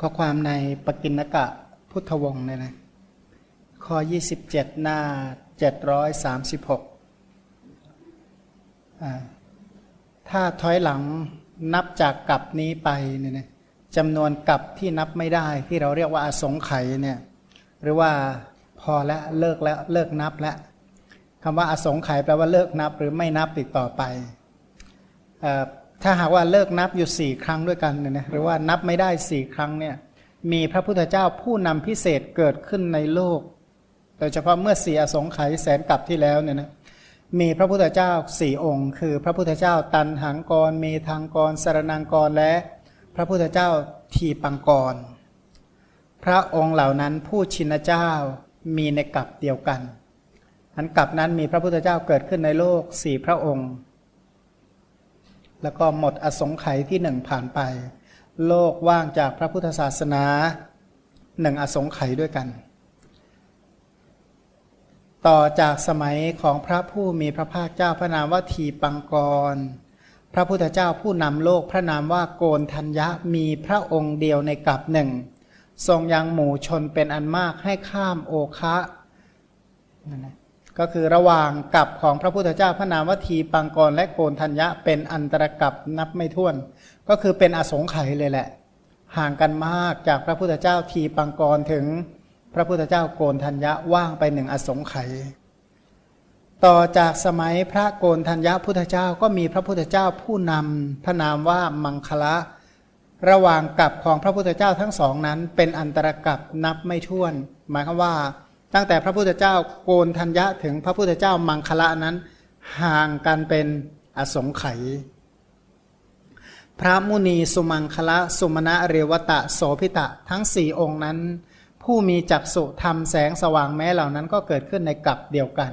ข้อความในปกิณกะพุทธวงศ์เนี่ยนะข้อ 27 หน้า 736อ่าถ้าถอยหลังนับจากกลับนี้ไปเนี่ยนะจำนวนกลับที่นับไม่ได้ที่เราเรียกว่าอสงไขยเนี่ยหรือว่าพอแล้วเลิกแล้วเลิกนับแล้วคำว่าอสงไขยแปลว่าเลิกนับหรือไม่นับอีกต่อไปอ ถ้าหากว่าเลิกนับอยู่สี่ครั้งด้วยกันเนี่ยนะหรือว่านับไม่ได้สี่ครั้งเนี่ยมีพระพุทธเจ้าผู้นำพิเศษเกิดขึ้นในโลก โดยเฉพาะเมื่อสี่อสงไขยแสนกลับที่แล้วเนี่ยนะมีพระพุทธเจ้าสี่องค์ คือพระพุทธเจ้าตันหังกรเมธังกรสารนังกรและพระพุทธเจ้าทีปังกร พระองค์เหล่านั้นผู้ชินเจ้ามีในกลับเดียวกันอันกลับนั้นมีพระพุทธเจ้าเกิดขึ้นในโลกสี่พระองค์ แล้วก็หมดอสงไขยที่หนึ่งผ่านไป โลกว่างจากพระพุทธศาสนาหนึ่งอสงไขยด้วยกัน ต่อจากสมัยของพระผู้มีพระภาคเจ้าพระนามว่าทีปังกร พระพุทธเจ้าผู้นำโลกพระนามว่าโกนทัญญะมีพระองค์เดียวในกับหนึ่งทรงยังหมู่ชนเป็นอันมากให้ข้ามโอคะนั่นนะ ก็คือระหว่างกับของพระพุทธเจ้าพระนามว่าทีปังกรและโกนทัญญะเป็นอันตรกับนับไม่ถ้วน ก็คือเป็นอสงไขยเลยแหละ ห่างกันมากจากพระพุทธเจ้าทีปังกรถึงพระพุทธเจ้าโกนทัญญะว่างไปหนึ่งอสงไขยต่อจากสมัยพระโกนทัญญาพุทธเจ้าก็มีพระพุทธเจ้าผู้นำพระนามว่ามังคละ ระหว่างกับของพระพุทธเจ้าทั้งสองนั้นเป็นอันตรกับนับไม่ถ้วน หมายความว่า ตั้งแต่พระพุทธเจ้าโกนทัญญะถึงพระพุทธเจ้ามังคละนั้น ห่างกันเป็นอสงไขยพระมุนีสุมังคละสุมาณะเรวตะโสพิตะทั้งสี่องค์นั้น ผู้มีจักสุทำแสงสว่างแม้เหล่านั้นก็เกิดขึ้นในกับเดียวกัน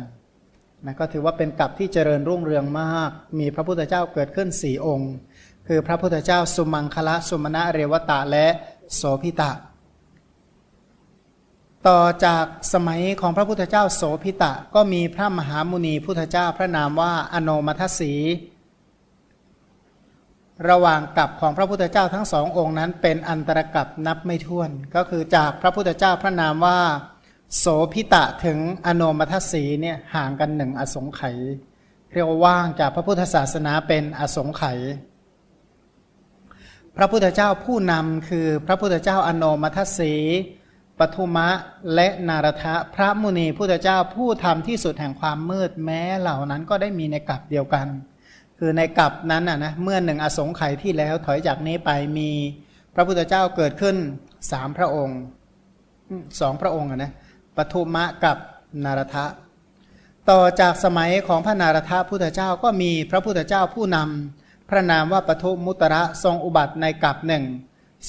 นะก็ถือว่าเป็นกับที่เจริญรุ่งเรืองมาก มีพระพุทธเจ้าเกิดขึ้นสี่องค์ คือพระพุทธเจ้าสุมังคละสุมาณะเรวตะและโสพิตะ ต่อจากสมัยของพระพุทธเจ้าโสพิตะ ก็มีพระมหามุนีพุทธเจ้าพระนามว่าอโนมัทสี ระหว่างกับของพระพุทธเจ้าทั้งสององค์นั้น เป็นอันตรกับนับไม่ถ้วน ก็คือจากพระพุทธเจ้าพระนามว่า โสพิตะถึงอโนมัทสีเนี่ยห่างกันหนึ่งอสงไขยเรียกว่าว่างจากพระพุทธศาสนาเป็นอสงไขยพระพุทธเจ้าผู้นำคือพระพุทธเจ้าอโนมัทสี ทุมะและนารทะพระมุนีพุทธเจ้าผู้ทำที่สุดแห่งความมืดแม้เหล่านั้นก็ได้มีในกับเดียวกัน คือในกับนั้นนะนะเมื่อหนึ่งอสงไขยที่แล้วถอยจากนี้ไปมีพระพุทธเจ้าเกิดขึ้นสามพระองค์สองพระองค์นะปทุมะกับนารทะ ต่อจากสมัยของพระนารทะพุทธเจ้าก็มีพระพุทธเจ้าผู้นำพระนามว่าปทุมุตระทรงอุบัติในกับหนึ่ง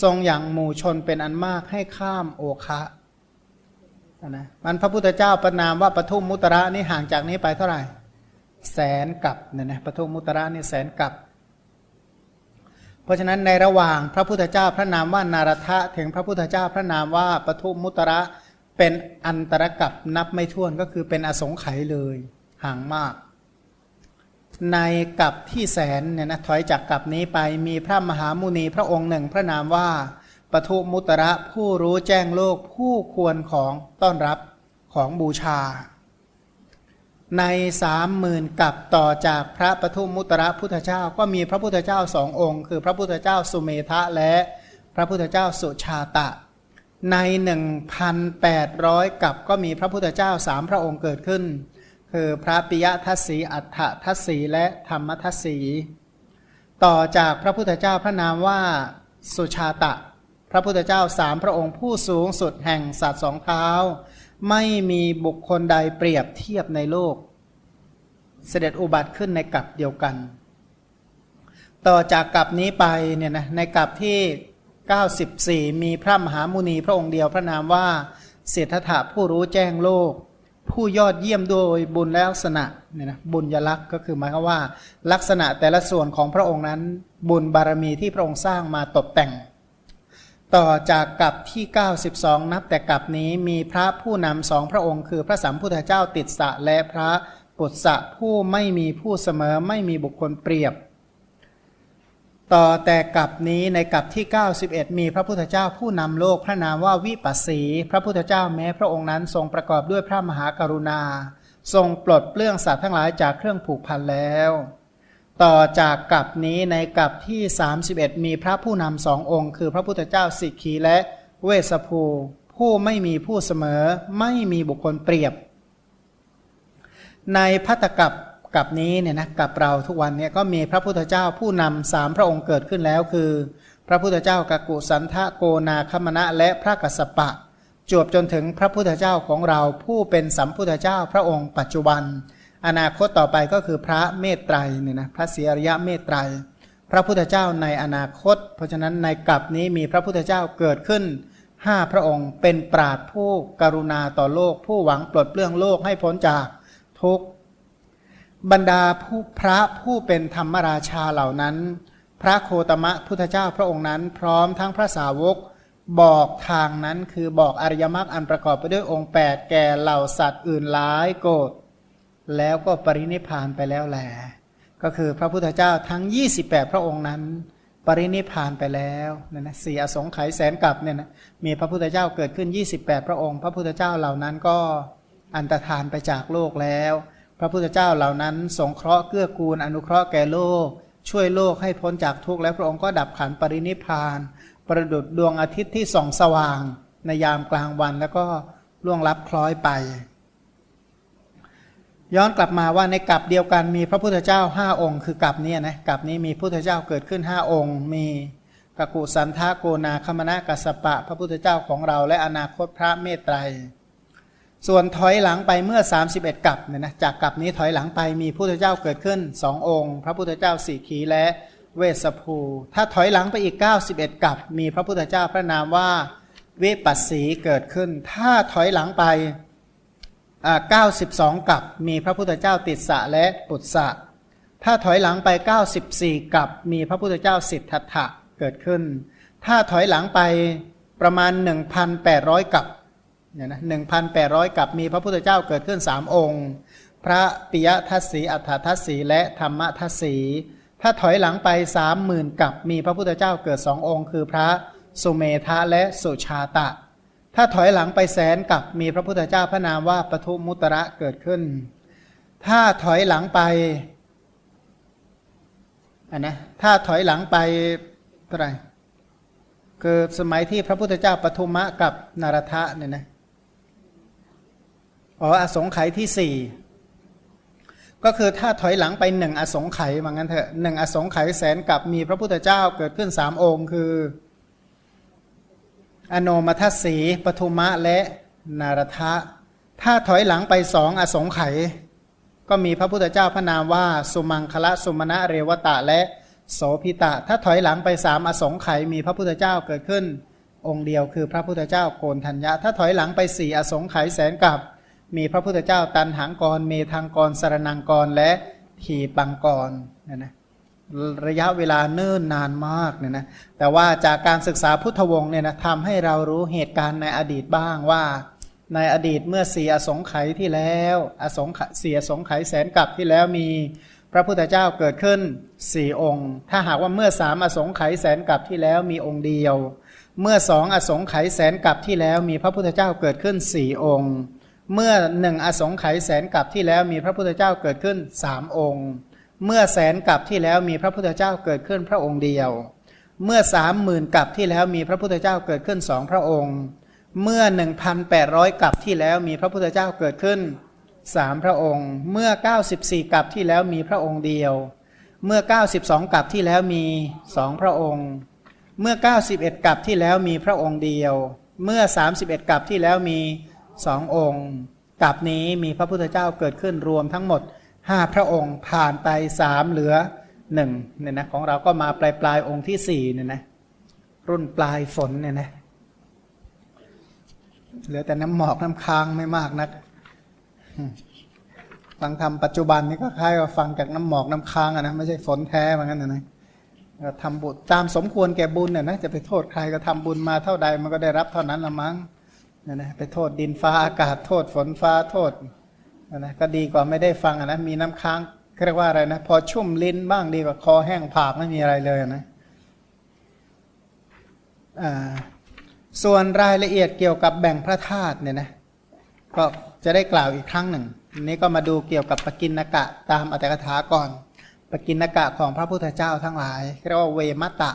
ทรงอย่างหมู่ชนเป็นอันมากให้ข้ามโอคะนะมันพระพุทธเจ้าประนามว่าปทุมมุตระนี่ห่างจากนี้ไปเท่าไหร่ แสนกับเนี่ยนะปทุมมุตระนี่แสนกับ เพราะฉะนั้นในระหว่างพระพุทธเจ้าพระนามว่านารทะถึงพระพุทธเจ้าพระนามว่าปทุมุตระเป็นอันตรกับนับไม่ถ้วนก็คือเป็นอสงไขยเลย ห่างมาก ในกับที่แสนเนี่ยนะถอยจากกับนี้ไปมีพระมหามุนีพระองค์หนึ่ง พระนามว่าปทุมุตระผู้รู้แจ้งโลกผู้ควรของต้อนรับของบูชา ในสามหมื่นกับต่อจากพระปทุมุตระพุทธเจ้าก็มีพระพุทธเจ้าสององค์ คือพระพุทธเจ้าสุเมธะและพระพุทธเจ้าสุชาตะ ใน1,800กับก็มีพระพุทธเจ้าสามพระองค์เกิดขึ้น คือพระปิยทัศสีอัฏฐทัศสีและธรรมทัศสีต่อจากพระพุทธเจ้าพระนามว่าสุชาตะ พระพุทธเจ้าสามพระองค์ผู้สูงสุดแห่งสัตว์สองเท้า ไม่มีบุคคลใดเปรียบเทียบในโลก เสด็จอุบัติขึ้นในกับเดียวกัน ต่อจากกับนี้ไปเนี่ยนะในกับที่ 94 มีพระมหามุนีพระองค์เดียวพระนามว่าเศรษฐะผู้รู้แจ้งโลก ผู้ยอดเยี่ยมโดยบุญและลักษณะเนี่ยนะบุญยลักษณ์ก็คือหมายความว่า ลักษณะแต่ละส่วนของพระองค์นั้น บุญบารมีที่พระองค์สร้างมาตกแต่ง ต่อจากกับที่ 92 นับแต่กับนี้มีพระผู้นำสองพระองค์ คือพระสัมพุทธเจ้าติดสะและพระปุตสะผู้ไม่มีผู้เสมอไม่มีบุคคลเปรียบ ต่อแต่กับนี้ในกับที่ 91 มีพระพุทธเจ้าผู้นำโลกพระนามว่าวิปัสสี พระพุทธเจ้าแม้พระองค์นั้นทรงประกอบด้วยพระมหากรุณา ทรงปลดเปลื้องสัตว์ทั้งหลายจากเครื่องผูกพันแล้ว ต่อจากกับนี้ในกับที่ 31 มีพระผู้นำสององค์ คือพระพุทธเจ้าสิกขีและเวสภูผู้ไม่มีผู้เสมอไม่มีบุคคลเปรียบ ในพัตตกับ กับนี้เนี่ยนะกับเราทุกวันเนี่ยก็มีพระพุทธเจ้าผู้นำสามพระองค์เกิดขึ้นแล้วคือ พระพุทธเจ้ากักุสันทะโกนาคมณะและพระกัสสปะ จวบจนถึงพระพุทธเจ้าของเราผู้เป็นสัมพุทธเจ้าพระองค์ปัจจุบัน อนาคตต่อไปก็คือพระเมตไตรเนี่ยนะพระเสียรยะเมตไตร พระพุทธเจ้าในอนาคต เพราะฉะนั้นในกับนี้มีพระพุทธเจ้าเกิดขึ้นห้าพระองค์เป็นปราดผู้กรุณาต่อโลก ผู้หวังปลดเปลื้องโลกให้พ้นจากทุกข์ บรรดาผู้พระผู้เป็นธรรมราชาเหล่านั้น พระโคตมะพุทธเจ้าพระองค์นั้น พร้อมทั้งพระสาวกบอกทางนั้นคือบอกอริยมรรคอันประกอบไปด้วยองค์ 8 แก่เหล่าสัตว์อื่นหลายโกรธแล้วก็ปรินิพานไปแล้วแหละก็คือพระพุทธเจ้าทั้ง 28 พระองค์นั้น ปรินิพานไปแล้วนะนะสี่อสงไขยแสนกับเนี่ยนะมีพระพุทธเจ้าเกิดขึ้น 28 พระองค์ พระพุทธเจ้าเหล่านั้นก็อันตรธานไปจากโลกแล้ว พระพุทธเจ้าเหล่านั้น สงเคราะห์เกื้อกูล อนุเคราะห์แก่โลก ช่วยโลกให้พ้นจากทุกข์แล้วพระองค์ก็ดับขันปรินิพาน ประดุดดวงอาทิตย์ที่ส่องสว่าง ในยามกลางวันแล้วก็ล่วงลับคล้อยไป ย้อนกลับมาว่าในกลับเดียวกันมีพระพุทธเจ้าห้าองค์ คือกลับนี้นะกลับนี้มีพุทธเจ้าเกิดขึ้นห้าองค์ มีกกุสันทาโกนาคมณะกัสสปะ พระพุทธเจ้าของเราและอนาคตพระเมตไตร ส่วนถอยหลังไปเมื่อ 31กับเนี่ยนะจากกับนี้ถอยหลังไปมีพระพุทธเจ้าเกิดขึ้นสององค์ พระพุทธเจ้าสี่ขีและเวสภู ถ้าถอยหลังไปอีก 91กับมีพระพุทธเจ้าพระนามว่าวิปัสสีเกิดขึ้น ถ้าถอยหลังไป92กับมีพระพุทธเจ้าติสสะและปุตสะถ้าถอยหลังไป 94กับมีพระพุทธเจ้าสิทธัตถะเกิดขึ้น ถ้าถอยหลังไปประมาณ 1,800กับ เนี่ยนะ1,800กับมีพระพุทธเจ้าเกิดขึ้น3องค์ พระปิยทัศสีอัฏฐทัศสีและธรรมทัศสีถ้าถอยหลังไปสามหมื่นกับมีพระพุทธเจ้าเกิดสององค์ คือพระสุเมธะและสุชาตะ ถ้าถอยหลังไปแสนกับมีพระพุทธเจ้าพระนามว่าปทุมุตระเกิดขึ้น ถ้าถอยหลังไปอันนะถ้าถอยหลังไปเท่าไหร่คือสมัยที่พระพุทธเจ้าปทุมะกับนารทะเนี่ยนะ อ๋ออสงไขยที่สี่ก็คือถ้าถอยหลังไปหนึ่งอสงไขยว่างั้นเถอะหนึ่งอสงไขยแสนกับมีพระพุทธเจ้าเกิดขึ้นสามองค์คือ อโนมัทสีปทุมะและนารทะ ถ้าถอยหลังไปสองอสงไขยก็มีพระพุทธเจ้าพระนามว่า สุมังคละสุมาณะเรวตะและโสพิตะ ถ้าถอยหลังไปสามอสงไขยมีพระพุทธเจ้าเกิดขึ้น องค์เดียวคือพระพุทธเจ้าโกนทัญญะ ถ้าถอยหลังไปสี่อสงไขยแสนกับ มีพระพุทธเจ้าตันหังกรเมทังกรสารนังกรและทีปังกรเนี่ยนะระยะเวลาเนิ่นนานมากเนี่ยนะแต่ว่าจากการศึกษาพุทธวงศ์เนี่ยนะทำให้เรารู้เหตุการณ์ในอดีตบ้างว่า ในอดีตเมื่อสี่อสงไขยที่แล้ว อสงเสียสงไขยแสนกับที่แล้วมีพระพุทธเจ้าเกิดขึ้นสี่องค์ ถ้าหากว่าเมื่อสามอสงไขยแสนกับที่แล้วมีองค์เดียว เมื่อสองอสงไขยแสนกับที่แล้วมีพระพุทธเจ้าเกิดขึ้นสี่องค์ เมื่อหนึ่งอสงไขยแสนกับที่แล้วมีพระพุทธเจ้าเกิดขึ้นสามองค์ เมื่อแสนกับที่แล้วมีพระพุทธเจ้าเกิดขึ้นพระองค์เดียว เมื่อสามหมื่นกับที่แล้วมีพระพุทธเจ้าเกิดขึ้นสองพระองค์ เมื่อหนึ่งพันแปดร้อยกับที่แล้วมีพระพุทธเจ้าเกิดขึ้นสามพระองค์ เมื่อเก้าสิบสี่กับที่แล้วมีพระองค์เดียว เมื่อเก้าสิบสองกับที่แล้วมีสองพระองค์ เมื่อเก้าสิบเอ็ดกับที่แล้วมีพระองค์เดียว เมื่อสามสิบเอ็ดกับที่แล้วมี สององค์กับนี้มีพระพุทธเจ้าเกิดขึ้นรวมทั้งหมดห้าพระองค์ผ่านไปสามเหลือหนึ่งเนี่ยนะของเราก็มาปลายปลายองค์ที่สี่เนี่ยนะรุ่นปลายฝนเนี่ยนะเหลือแต่น้ำหมอกน้ำค้างไม่มากนัก ฟังธรรมปัจจุบันนี้ก็คล้ายกับฟังจากน้ำหมอกน้ำค้างอะนะไม่ใช่ฝนแท้เหมือนกันนะนะทำบุญตามสมควรแก่บุญเนี่ยนะจะไปโทษใครก็ทำบุญมาเท่าใดมันก็ได้รับเท่านั้นละมั้ง นะนะไปโทษดินฟ้าอากาศโทษฝนฟ้าโทษนะนะก็ดีกว่าไม่ได้ฟังนะมีน้ำค้างเรียกว่าอะไรนะ พอชุ่มลิ้นบ้างดีกว่าคอแห้งผากไม่มีอะไรเลยนะส่วนรายละเอียดเกี่ยวกับแบ่งพระธาตุเนี่ยนะก็จะได้กล่าวอีกครั้งหนึ่งนนี้ก็มาดูเกี่ยวกับปกินนกะตามอัตถกถาก่อน ปกินนกะของพระพุทธเจ้าทั้งหลายเรียกว่าเวมัตตะ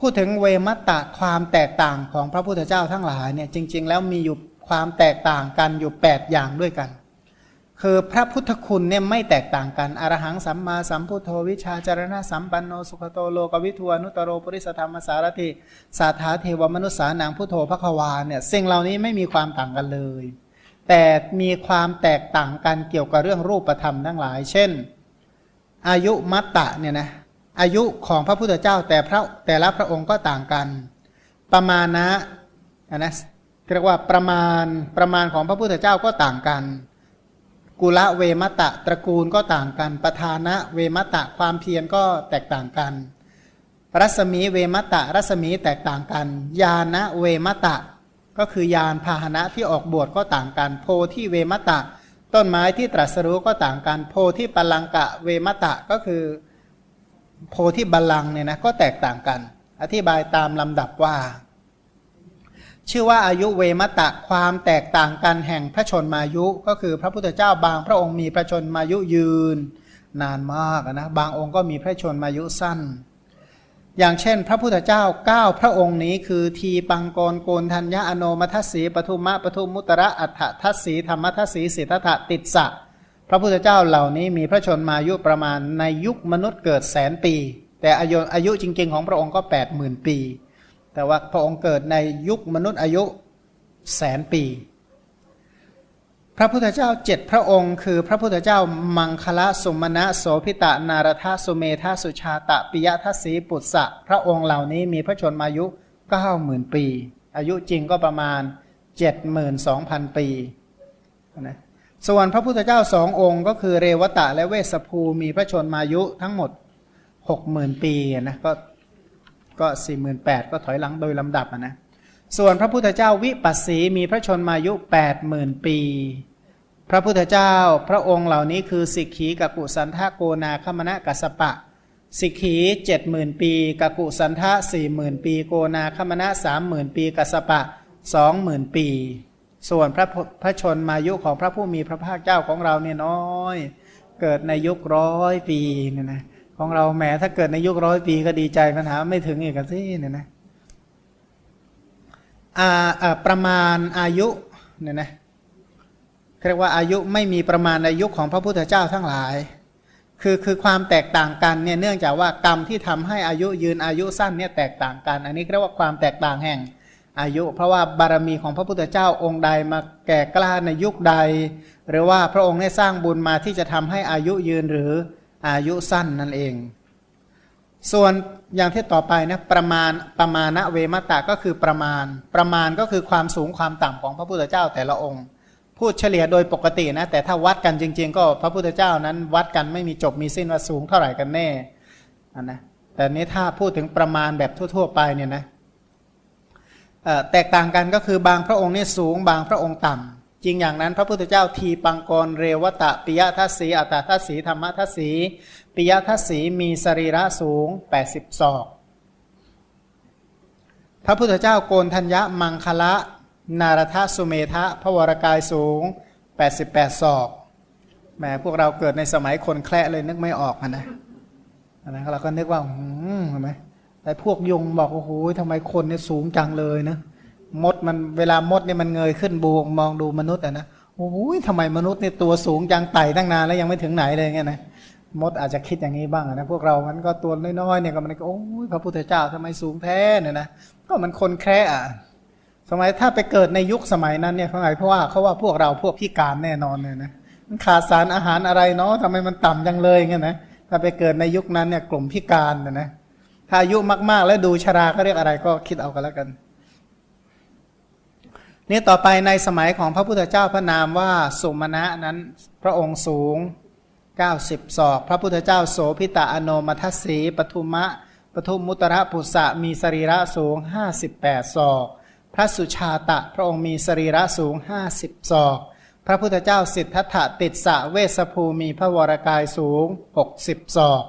พูดถึงเวมัตตะความแตกต่างของพระพุทธเจ้าทั้งหลายเนี่ยจริง ๆ แล้วมีอยู่ความแตกต่างกันอยู่ 8 อย่างด้วยกัน คือพระพุทธคุณเนี่ยไม่แตกต่างกันอรหังสัมมาสัมพุทโธวิชาจารณะสัมปันโนสุขโตโลกวิทวนุตโรปริสธรรมสารติสาธาเทวมนุษสานังพุทโธพระควาเนี่ยสิ่งเหล่านี้ไม่มีความต่างกันเลย แต่มีความแตกต่างกันเกี่ยวกับเรื่องรูปธรรมทั้งหลาย เช่น อายุมัตตะเนี่ยนะ อายุของพระพุทธเจ้าแต่พระแต่ละพระองค์ก็ต่างกัน ประมาณนะนะเรียกว่าประมาณประมาณของพระพุทธเจ้าก็ต่างกัน กุละเวมตะตระกูลก็ต่างกัน ประธานะเวมตะความเพียรก็แตกต่างกัน รัศมีเวมตะรัศมีแตกต่างกันยานะเวมตะ ก็คือยานพาหนะที่ออกบวชก็ต่างกัน โพธิเวมตะ ต้นไม้ที่ตรัสรู้ก็ต่างกัน โพธิปลังกะเวมตะก็คือ โพธิบัลลังก์เนี่ยนะก็แตกต่างกัน อธิบายตามลำดับว่า ชื่อว่าอายุเวมตะความแตกต่างกันแห่งพระชนมายุ ก็คือพระพุทธเจ้าบางพระองค์มีพระชนมายุยืน นานมากนะบางองค์ก็มีพระชนมายุสั้น อย่างเช่น พระพุทธเจ้าเก้าพระองค์นี้คือทีปังกรโกนทัญญาอโนมัทสีปทุมะปทุมมุตระอัฏฐทัศสีธรรมทัศสีสิทธะติดสะ พระพุทธเจ้าเหล่านี้มีพระชนมายุประมาณในยุคมนุษย์เกิดแสนปี แต่อายุอายุจริง ๆ ของพระองค์ก็ 8 0,000 ปี แต่ว่าพระองค์เกิดในยุคมนุษย์อายุแสนปี พระพุทธเจ้าเจ็ดพระองค์ คือพระพุทธเจ้ามังคละสมณะโสพิตะนารทสุเมธาสุชาตะปิยทัสสีปุตสะพระองค์เหล่านี้มีพระชนมายุ90,000 ปี อายุจริงก็ประมาณ 72,000 ปีนะ ส่วนพระพุทธเจ้าสององค์ ก็คือเรวตะและเวสภูมีพระชนมายุทั้งหมด60,000ปีนะก็ก็48,000ก็ถอยหลังโดยลำดับนะส่วนพระพุทธเจ้าวิปัสสีมีพระชนมายุ80,000ปี พระพุทธเจ้าพระองค์เหล่านี้คือสิกขีกกุสันทโกนาคมณะกัสสปะ สิกขีเจ็ดหมื่นปีกกุสันทะสี่หมื่นปี โกนาคมณะสามหมื่นปีกัสสปะสองหมื่นปี ส่วนพระพระชนมายุของพระผู้มีพระภาคเจ้าของเราเนี่ยน้อย เกิดในยุคร้อยปีเนี่ยนะของเราแหมถ้าเกิดในยุคร้อยปีก็ดีใจปัญหาไม่ถึงอีกสิเนี่ยนะประมาณอายุเนี่ยนะเรียกว่าอายุไม่มีประมาณอายุของพระพุทธเจ้าทั้งหลาย คือคือความแตกต่างกันเนี่ยเนื่องจากว่ากรรมที่ทำให้อายุยืนอายุสั้นเนี่ยแตกต่างกัน อันนี้เรียกว่าความแตกต่างแห่ง อายุ เพราะว่าบารมีของพระพุทธเจ้าองค์ใดมาแก่กล้าในยุคใด หรือว่าพระองค์ได้สร้างบุญมาที่จะทำให้อายุยืนหรืออายุสั้นนั่นเอง ส่วนอย่างที่ต่อไปนะประมาณประมาณเวมตะก็คือประมาณ ประมาณก็คือความสูงความต่ำของพระพุทธเจ้าแต่ละองค์ พูดเฉลี่ยโดยปกตินะแต่ถ้าวัดกันจริง ๆ ก็พระพุทธเจ้านั้นวัดกันไม่มีจบมีสิ้นว่าสูงเท่าไหร่กันแน่นนะแต่นี้ถ้าพูดถึงประมาณแบบทั่ว ๆ ไปเนี่ยนะ แตกต่างกันก็คือบางพระองค์นี่สูงบางพระองค์ต่ำจริงอย่างนั้น พระพุทธเจ้าทีปังกรเรวตะปิยทัศสีอัตตทัศสีธรรมทัศสีปิยทัศสีมีสรีระสูง 80ศอกพระพุทธเจ้าโกนทัญญมังคละ นารทสุเมทะพระวรากายสูง 88ศอกแหมพวกเราเกิดในสมัยคนแคละเลยนึกไม่ออกนะนะเราก็นึกว่าหืมเห็นไหม แต่พวกยงบอกโอ้โหทำไมคนเนี่ยสูงจังเลยนะมดมันเวลามดเนี่ยมันเงยขึ้นบูมองดูมนุษย์อะนะโอ้โหทำไมมนุษย์เนี่ยตัวสูงจังไต่ตั้งนานแล้วยังไม่ถึงไหนเลยเงี้ยนะมดอาจจะคิดอย่างนี้บ้างนะพวกเรามันก็ตัวน้อยๆเนี่ยก็มันก็โอ้ยพระพุทธเจ้าทำไมสูงแท้เนี่ยนะก็มันคนแคร์อะสมัยถ้าไปเกิดในยุคสมัยนั้นเนี่ยเขาไงเพราะว่าเขาว่าพวกเราพวกพิการแน่นอนเลยนะมันขาดสารอาหารอะไรเนาะทำไมมันต่ำจังเลยเงี้ยนะถ้าไปเกิดในยุคนั้นเนี่ยกลุ่มพิการนะนะ ถ้าอายุมาก ๆ แล้วดูชราเขาเรียกอะไรก็คิดเอากันแล้วกัน นี่ต่อไปในสมัยของพระพุทธเจ้าพระนามว่าสุมาณะนั้นพระองค์สูง 90 ศอก พระพุทธเจ้าโสพิตะอโนมัทสีปทุมะปทุมมุตระปุษะมีสรีระสูง 58 ศอก พระสุชาตะพระองค์มีสรีระสูง 50 ศอก พระพุทธเจ้าสิทธัตถะติดสะเวสภูมีพระวรากายสูง 60 ศอก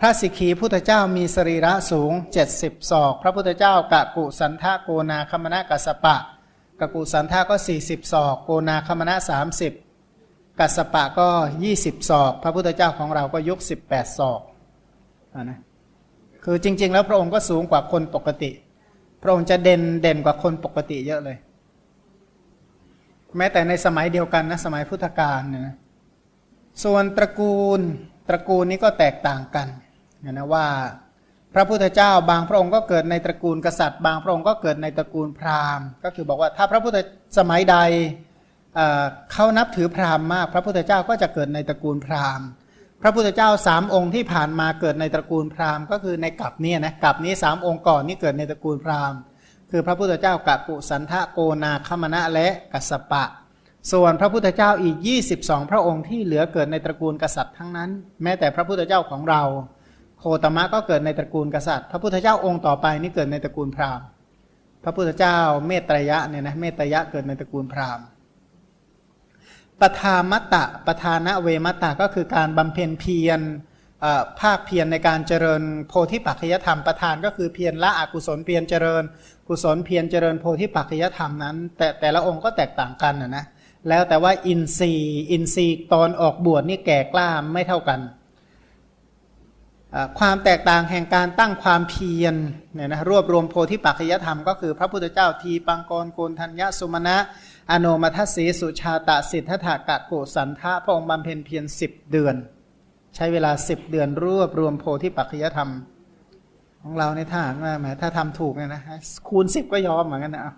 พระสิกขีพุทธเจ้ามีสรีระสูง 70ศอก พระพุทธเจ้ากะกุสันทะโกนาคมณะกัสปะกะกุสันทะก็ 40ศอก โกนาคมณะ30 กัสสปะก็ 20ศอก พระพุทธเจ้าของเราก็ยก 18ศอกอนะคือจริง ๆ แล้วพระองค์ก็สูงกว่าคนปกติ พระองค์จะเด่นเด่นกว่าคนปกติเยอะเลย แม้แต่ในสมัยเดียวกันนะสมัยพุทธกาลเนี่ยนะส่วนตระกูลตระกูลนี้ก็แตกต่างกัน นะว่าพระพุทธเจ้าบางพระองค์ก็เกิดในตระกูลกษัตริย์ บางพระองค์ก็เกิดในตระกูลพราหมณ์ ก็คือบอกว่าถ้าพระพุทธสมัยใดเเขานับถือพราหมณ์มาก พระพุทธเจ้าก็จะเกิดในตระกูลพราหมณ์ พระพุทธเจ้าสามองค์ที่ผ่านมาเกิดในตระกูลพราหมณ์ก็คือในกลับนี้นะกลับนี้สามองค์ก่อนนี่เกิดในตระกูลพราหมณ์ คือพระพุทธเจ้ากะกุสันทะโกนาคมณะและกัสสปะ ส่วนพระพุทธเจ้าอีก 22 พระองค์ที่เหลือเกิดในตระกูลกษัตริย์ทั้งนั้น แม้แต่พระพุทธเจ้าของเรา โคตมะก็เกิดในตระกูลกษัตริย์ พระพุทธเจ้าองค์ต่อไปนี่เกิดในตระกูลพราหมณ์พระพุทธเจ้าเมตรยะเนี่ยนะเมตรยะเกิดในตระกูลพราหมณ์ปทามัตตะปทานะเวมัตตะก็คือการบำเพ็ญเพียรภาคเพียรในการเจริญโพธิปัจจยธรรมประธานก็คือเพียรละอกุศลเพียรเจริญ กุศลเพียรเจริญโพธิปัจจยธรรมนั้น แต่แต่ละองค์ก็แตกต่างกันนะนะแล้วแต่ว่าอินทรีย์อินทรีย์ตอนออกบวชนี่แก่กล้าไม่เท่ากัน ความแตกต่างแห่งการตั้งความเพียรเนี่ยนะรวบรวมโพธิปัจจยธรรมก็คือพระพุทธเจ้าทีปังกรโกนทัญญสุมาณะอโนมัทสีสุชาตะสิทธัตถกะโกสันทะพระองค์บำเพ็ญเพียรสิบเดือน ใช้เวลาสิบเดือนรวบรวมโพธิปัจจยธรรม ของเราในท่าว่าแหมถ้าทำถูกเนี่ยนะคูณสิบก็ยอมเหมือนกันนะ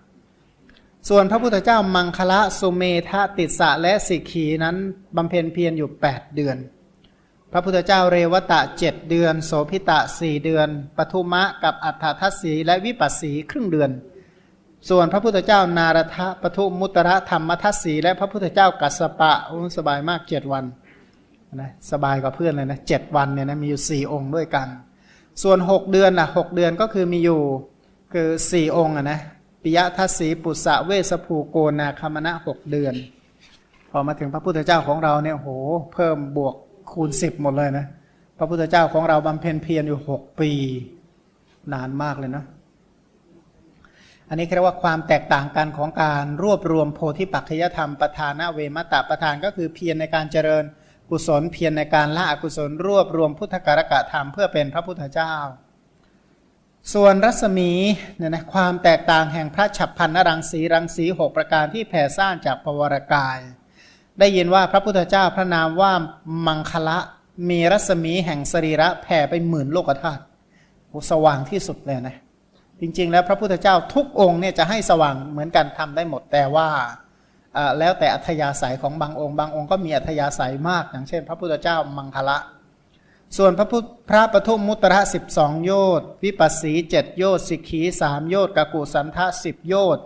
ส่วนพระพุทธเจ้ามังคละสุเมธาติสสะและสิกขีนั้นบำเพ็ญเพียรอยู่8เดือน พระพุทธเจ้าเรวตะเจ็ดเดือน โสพิตะสี่เดือนปทุมะกับอัฏฐทัศสีและวิปัสสีครึ่งเดือน ส่วนพระพุทธเจ้านารทะปทุมุตระธรรมทัศสีและพระพุทธเจ้ากัสสปะโอ้สบายมากเจ็ดวันนะสบายกว่าเพื่อนเลยนะเจ็ดวันเนี่ยนะมีอยู่สี่องค์ด้วยกัน ส่วนหกเดือนล่ะหกเดือนก็คือมีอยู่คือสี่องค์อะนะปิยทัศสีปุษะเวสภูโกนาคามณะหกเดือน พอมาถึงพระพุทธเจ้าของเราเนี่ยโหเพิ่มบวก คูณสิบหมดเลยนะ พระพุทธเจ้าของเราบำเพ็ญเพียรอยู่หกปี นานมากเลยนะ อันนี้เรียกว่าความแตกต่างกันของการรวบรวมโพธิปัจจยธรรมประธานะเวมตะประธานก็คือเพียรในการเจริญกุศลเพียรในการละอกุศลรวบรวมพุทธการกะธรรมเพื่อเป็นพระพุทธเจ้า ส่วนรัศมีเนี่ยนะความแตกต่างแห่งพระฉับพันนรังสีรังสีหกประการที่แผ่ซ่านจากปวรกาย ได้ยินว่าพระพุทธเจ้าพระนามว่ามังคละมีรัศมีแห่งสรีระแผ่ไปหมื่นโลกธาตุสว่างที่สุดเลยนะ จริง ๆ แล้วพระพุทธเจ้าทุกองค์เนี่ยจะให้สว่างเหมือนกันทำได้หมดแต่ว่าอ่าแล้วแต่อัธยาศัยของบางองค์ บางองค์ก็มีอัธยาศัยมาก อย่างเช่น พระพุทธเจ้ามังคละ ส่วนพระพุทธพระปทุมมุตระสิบสองโยชน์วิปัสสีเจ็ดโยชน์สิกขีสามโยชน์กกุสันทะสิบโยชน์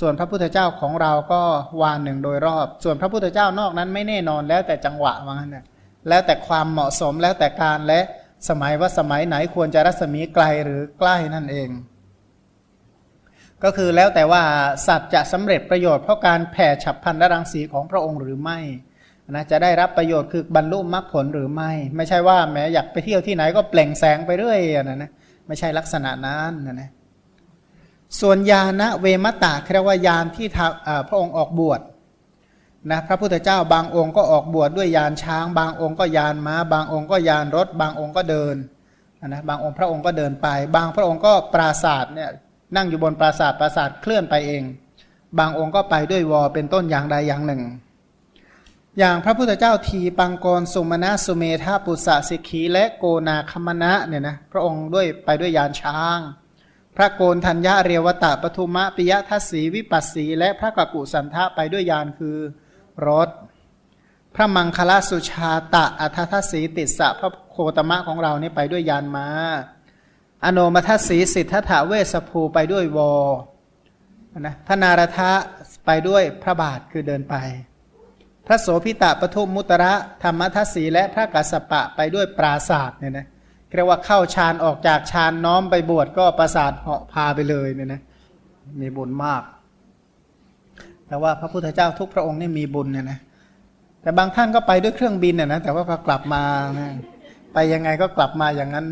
ส่วนพระพุทธเจ้าของเราก็วานหนึ่งโดยรอบ ส่วนพระพุทธเจ้านอกนั้นไม่แน่นอนแล้วแต่จังหวะว่างั้นนะแล้วแต่ความเหมาะสมแล้วแต่การและสมัยว่าสมัยไหนควรจะรัศมีไกลหรือใกล้นั่นเอง ก็คือแล้วแต่ว่าสัตว์จะสำเร็จประโยชน์เพราะการแผ่ฉับพันธรังสีของพระองค์หรือไม่นะจะได้รับประโยชน์คือบรรลุมรรคผลหรือไม่ ไม่ใช่ว่าแม้อยากไปเที่ยวที่ไหนก็เปล่งแสงไปเรื่อยนะนะไม่ใช่ลักษณะนั้นนะนะ ส่วนยานะเวมตะเรียกว่ายานที่พระองค์ออกบวชนะพระพุทธเจ้าบางองค์ก็ออกบวชดด้วยยานช้าง บางองค์ก็ยานม้า บางองค์ก็ยานรถ บางองค์ก็เดินนะบางองค์พระองค์ก็เดินไป บางพระองค์ก็ปราศาสตร์เนี่ยนั่งอยู่บนปราศาสตร์ปราศาสตร์เคลื่อนไปเอง บางองค์ก็ไปด้วยวอเป็นต้นอย่างใดอย่างหนึ่ง อย่างพระพุทธเจ้าทีปังกรสุมาณะสุเมธาปุสสะสิกขีและโกนาคมณะเนี่ยนะพระองค์ด้วยไปด้วยยานช้าง พระโกนธัญญาเรียวตะปทุมะปิยทัศสีวิปัสสี และพระกกุสันทะไปด้วยยานคือรถ พระมังคลสุชาตะอัททัศสีติสสะพระโคตมะของเรานี่ไปด้วยยานมา้าอโนมัทสีสิทธัตถเวสภูไปด้วยวอนะพระนารทะไปด้วยพระบาทคือเดินไป พระโสพิตะปทุมมุตระธรรมทัศสีและพระกัสสปะไปด้วยปราศาสตร์เนี่ยนะ เรียกว่าเข้าฌานออกจากฌานน้อมไปบวชก็ประสาทเหาะพาไปเลยเนี่ยนะมีบุญมาก แต่ว่าพระพุทธเจ้าทุกพระองค์นี่มีบุญเนี่ยนะแต่บางท่านก็ไปด้วยเครื่องบินน่ยนะแต่ว่าพอกลับมาไปยังไงก็กลับมาอย่างนั้น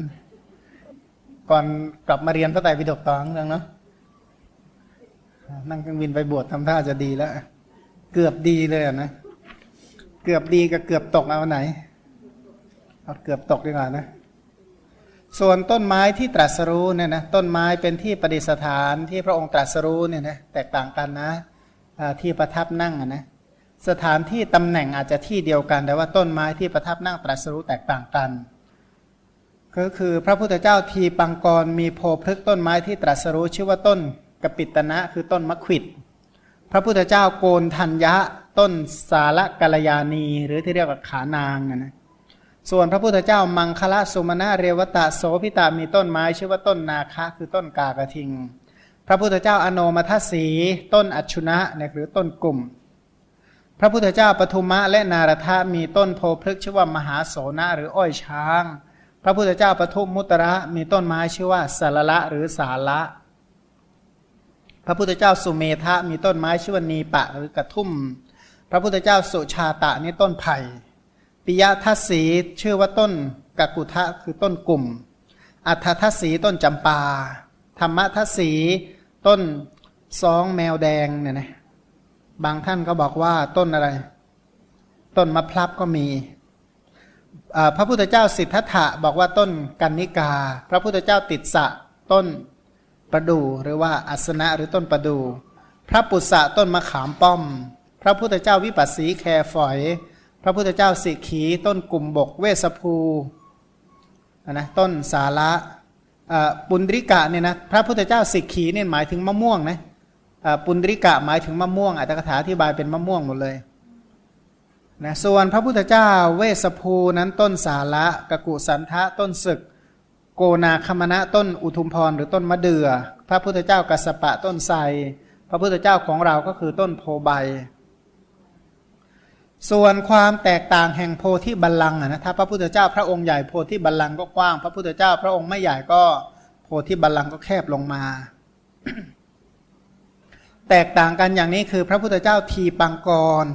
ก่อนกลับมาเรียนพระไตรปิฎกตอเรื่งเนาะนั่งเครื่องบินไปบวชทำท่าจะดีแล้ว เกือบดีเลยนะเกือบดีกับเกือบตกเอาไหนเอาเกือบตกดีกว่านะ ส่วนต้นไม้ที่ตรัสรู้เนี่ยนะต้นไม้เป็นที่ประดิษฐานที่พระองค์ตรัสรู้เนี่ยนะแตกต่างกันนะที่ประทับนั่งนะสถานที่ตำแหน่งอาจจะที่เดียวกัน แต่ว่าต้นไม้ที่ประทับนั่งตรัสรู้แตกต่างกัน ก็คือพระพุทธเจ้าทีปังกรมีโพพฤกต้นไม้ที่ตรัสรู้ชื่อว่าต้นกปิตนะคือต้นมะขิดพระพุทธเจ้าโกนธัญญะต้นสาละกัลยาณี หรือที่เรียกว่าขานางนะ ส่วนพระพุทธเจ้ามังคละสุมาณะเรวตะโสพิตามีต้นไม้ชื่อว่าต้นนาคะคือต้นกากระทิง พระพุทธเจ้าอโนมัทสี ต้นอัจฉุนะเนี่ยหรือต้นกลุ่ม พระพุทธเจ้าปทุมะและนารทะมีต้นโพพฤกชื่อว่ามหาโสนะหรืออ้อยช้าง พระพุทธเจ้าปทุมมุตระมีต้นไม้ชื่อว่าสาละหรือสาละพระพุทธเจ้าสุเมธะมีต้นไม้ชื่อว่านีปะหรือกระทุ่ม พระพุทธเจ้าสุชาตะนี่ต้นไผ่ ปิยทัศสีชื่อว่าต้นกักุทะคือต้นกลุ่ม อัฏฐทัศสีต้นจำปา ธรรมทัศสีต้นซองแมวแดงเนี่ยนะบางท่านก็บอกว่าต้นอะไร ต้นมะพร้าวก็มี พระพุทธเจ้าสิทธัตถะบอกว่าต้นกันนิกา พระพุทธเจ้าติดสะต้นประดู่หรือว่าอัสนะหรือต้นประดู่พระปุษะต้นมะขามป้อม พระพุทธเจ้าวิปัสสีแครฝอย พระพุทธเจ้าสิกขีต้นกลุ่มบกเวสภูนะต้นสาระปุณดริกะเนี่ยนะพระพุทธเจ้าสิกขีเนี่ยหมายถึงมะม่วงนะปุณดริกะหมายถึงมะม่วงอัตถกถาอธิบายเป็นมะม่วงหมดเลยนะส่วนพระพุทธเจ้าเวสภูนั้นต้นสาระกกุสันทะต้นศึก โกนาคมณะต้นอุทุมพรหรือต้นมะเดื่อพระพุทธเจ้ากัสปะต้นไทรพระพุทธเจ้าของเราก็คือต้นโพใบ ส่วนความแตกต่างแห่งโพธิบัลลังก์นะถ้าพระพุทธเจ้าพระองค์ใหญ่โพธิบัลลังก์ก็กว้าง พระพุทธเจ้าพระองค์ไม่ใหญ่ก็โพธิบัลลังก์ก็แคบลงมา แตกต่างกันอย่างนี้คือพระพุทธเจ้าทีปังกร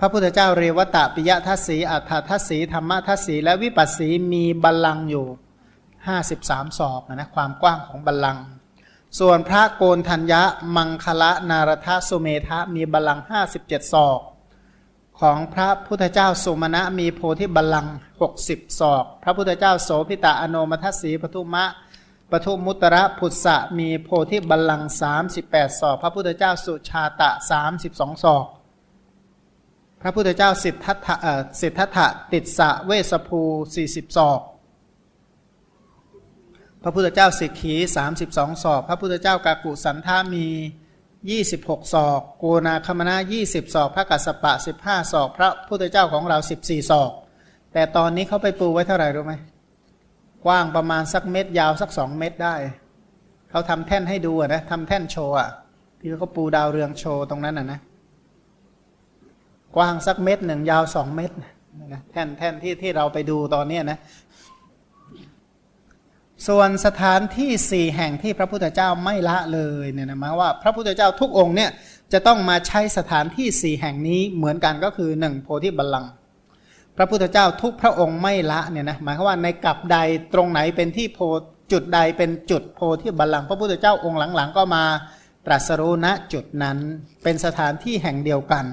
พระพุทธเจ้าเรวตะปิยทัศสีอัฏฐทัศสีธรรมทัศสีและวิปัสสีมีบัลลังก์อยู่53ศอกนะความกว้างของบัลลังก์ส่วนพระโกนธัญญะมังคละนารทสุเมธะมีบัลลังก์57ศอก ของพระพุทธเจ้าสุมาณะมีโพธิบัลลังก์60ศอก พระพุทธเจ้าโสพิตาอโนมัทสีปทุมะปทุมมุตระพุทธะมีโพธิบัลลังก์38ศอก พระพุทธเจ้าสุชาตะ32ศอก พระพุทธเจ้าสิทธัตถะเอ่อสิทธัตถะติดสะเวสภู40ศอก พระพุทธเจ้าสิกขี32ศอก พระพุทธเจ้ากากุสันธามี 26ศอกโกนาคมนา20ศอก พระกัสสปะ15ศอก พระพุทธเจ้าของเรา14ศอก แต่ตอนนี้เขาไปปูไว้เท่าไหร่รู้ไหมกว้างประมาณสักเม็ดยาวสักสองเม็ดได้ เขาทำแท่นให้ดูนะทำแท่นโชว์อะที่เขาปูดาวเรืองโชว์ตรงนั้นอะนะ กว้างสักเม็ดหนึ่งยาวสองเม็ดนะแท่นแท่นที่ที่เราไปดูตอนเนี้นะ ส่วนสถานที่สี่แห่งที่พระพุทธเจ้าไม่ละเลยเนี่ยนะหมายว่าพระพุทธเจ้าทุกองค์เนี่ยจะต้องมาใช้สถานที่สี่แห่งนี้เหมือนกันก็คือหนึ่งโพธิบัลลังก์พระพุทธเจ้าทุกพระองค์ไม่ละเนี่ยนะหมายความว่าในกับใดตรงไหนเป็นที่โพจุดใดเป็นจุดโพธิบัลลังก์พระพุทธเจ้าองค์หลังๆ ก็มาตรัสรู้ณจุดนั้นเป็นสถานที่แห่งเดียวกัน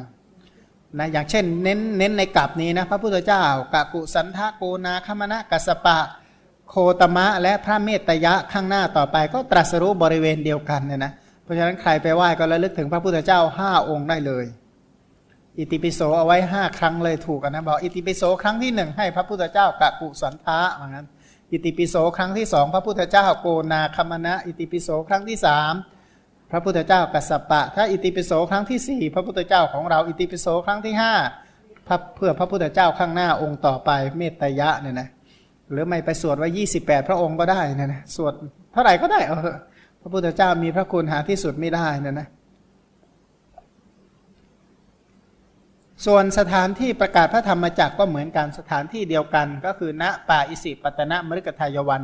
นะอย่างเช่นเน้นเน้นในกับนี้นะพระพุทธเจ้ากากุสันทะโกนาคมณะกัสสปะ โคตมะและพระเมตยะข้างหน้าต่อไป ก็ตรัสรู้บริเวณเดียวกันเนี่ยนะเพราะฉะนั้นใครไปไหว้ก็ระลึกถึงพระพุทธเจ้าห้าองค์ได้เลย อิติปิโสเอาไว้ห้าครั้งเลยถูกกันนะบอกอิติปิโสครั้งที่หนึ่งให้พระพุทธเจ้ากะกุสันทะว่างั้นอิติปิโสครั้งที่สองพระพุทธเจ้าโกนาคมณะอิติปิโสครั้งที่สามพระพุทธเจ้ากัสสปะ ถ้าอิติปิโสครั้งที่สี่พระพุทธเจ้าของเราอิติปิโสครั้งที่ห้าเพื่อพระพุทธเจ้าข้างหน้าองค์ต่อไปเมตยะเนี่ยนะ หรือไม่ไปสวดไว้ยี่สิบแปดพระองค์ก็ได้นะนะสวดเท่าไหร่ก็ได้เอาเถอะพระพุทธเจ้ามีพระคุณหาที่สุดไม่ได้นะนะส่วนสถานที่ประกาศพระธรรมจักรก็เหมือนกันสถานที่เดียวกัน ก็คือณป่าอิสิปตนะมฤกทายวัน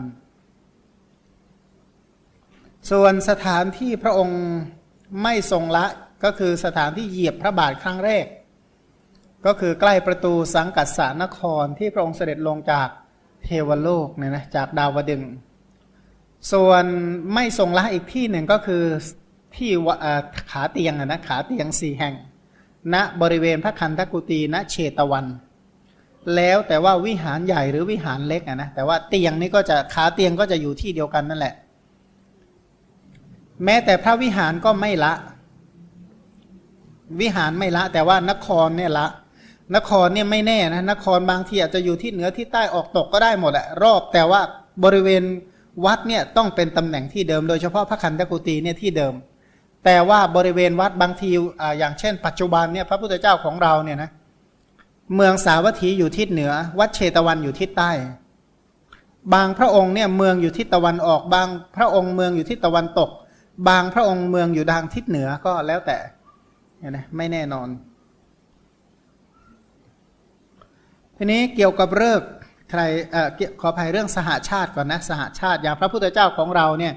ส่วนสถานที่พระองค์ไม่ทรงละก็คือสถานที่เหยียบพระบาทครั้งแรก ก็คือใกล้ประตูสังกัสสานครที่พระองค์เสด็จลงจาก เทวโลกเนี่ยนะจากดาวดึง ส่วนไม่ทรงละอีกที่หนึ่งก็คือที่ขาเตียงนะขาเตียงสี่แห่งณบริเวณพระคันธกุตีณเชตวัน แล้วแต่ว่าวิหารใหญ่หรือวิหารเล็กนะแต่ว่าเตียงนี่ก็จะขาเตียงก็จะอยู่ที่เดียวกันนั่นแหละ แม้แต่พระวิหารก็ไม่ละ วิหารไม่ละ แต่ว่านครเนี่ยละ นครเนี่ยไม่แน่นะนครบางทีอาจจะอยู่ที่เหนือที่ใต้ออกตกก็ได้หมดอะรอบแต่ว่าบริเวณวัดเนี่ยต้องเป็นตำแหน่งที่เดิมโดยเฉพาะพระคันธกุตีเนี่ยที่เดิม แต่ว่าบริเวณวัดบางทีออย่างเช่น ปัจจุบันเนี่ยพระพุทธเจ้าของเราเนี่ยนะเมืองสาวัตถีอยู่ทิศเหนือ วัดเชตวันอยู่ทิศใต้ บางพระองค์เนี่ยเมืองอยู่ทิศตะวันออกบางพระองค์เมืองอยู่ทิศตะวันตก บางพระองค์เมืองอยู่ทางทิศเหนือก็แล้วแต่นะไม่แน่นอน ทีนี้เกี่ยวกับเลิกษ์ใครเอ่อขออภัยเรื่องสหาชาติก่อนนะสหาชาติอย่างพระพุทธเจ้าของเราเนี่ย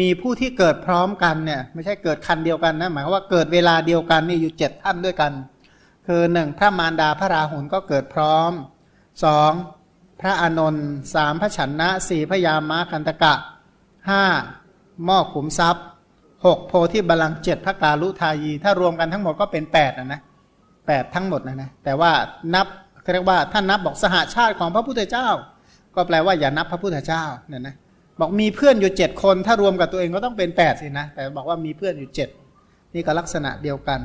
มีผู้ที่เกิดพร้อมกันเนี่ยไม่ใช่เกิดคันเดียวกันนะหมายความว่าเกิดเวลาเดียวกันนี่อยู่เจ็ดท่านด้วยกัน คือหนึ่งพระมารดาพระราหุลก็เกิดพร้อมสองพระอานนท์สามพระฉันนะสี่พระยามาคันตกะห้าหม้อขุมทรัพย์หกโพธิบาลังเจ็ดพระกาลุทายี ถ้ารวมกันทั้งหมดก็เป็นแปดนะนะแปดทั้งหมดนะนะแต่ว่านับ เรียกว่าท่านนับบอกสหาชาติของพระพุทธเจ้า ก็แปลว่าอย่านับพระพุทธเจ้าเนี่ยนะบอกมีเพื่อนอยู่เจ็ดคน ถ้ารวมกับตัวเองก็ต้องเป็นแปดสินะแต่บอกว่ามีเพื่อนอยู่เจ็ดนี่ก็ลักษณะเดียวกัน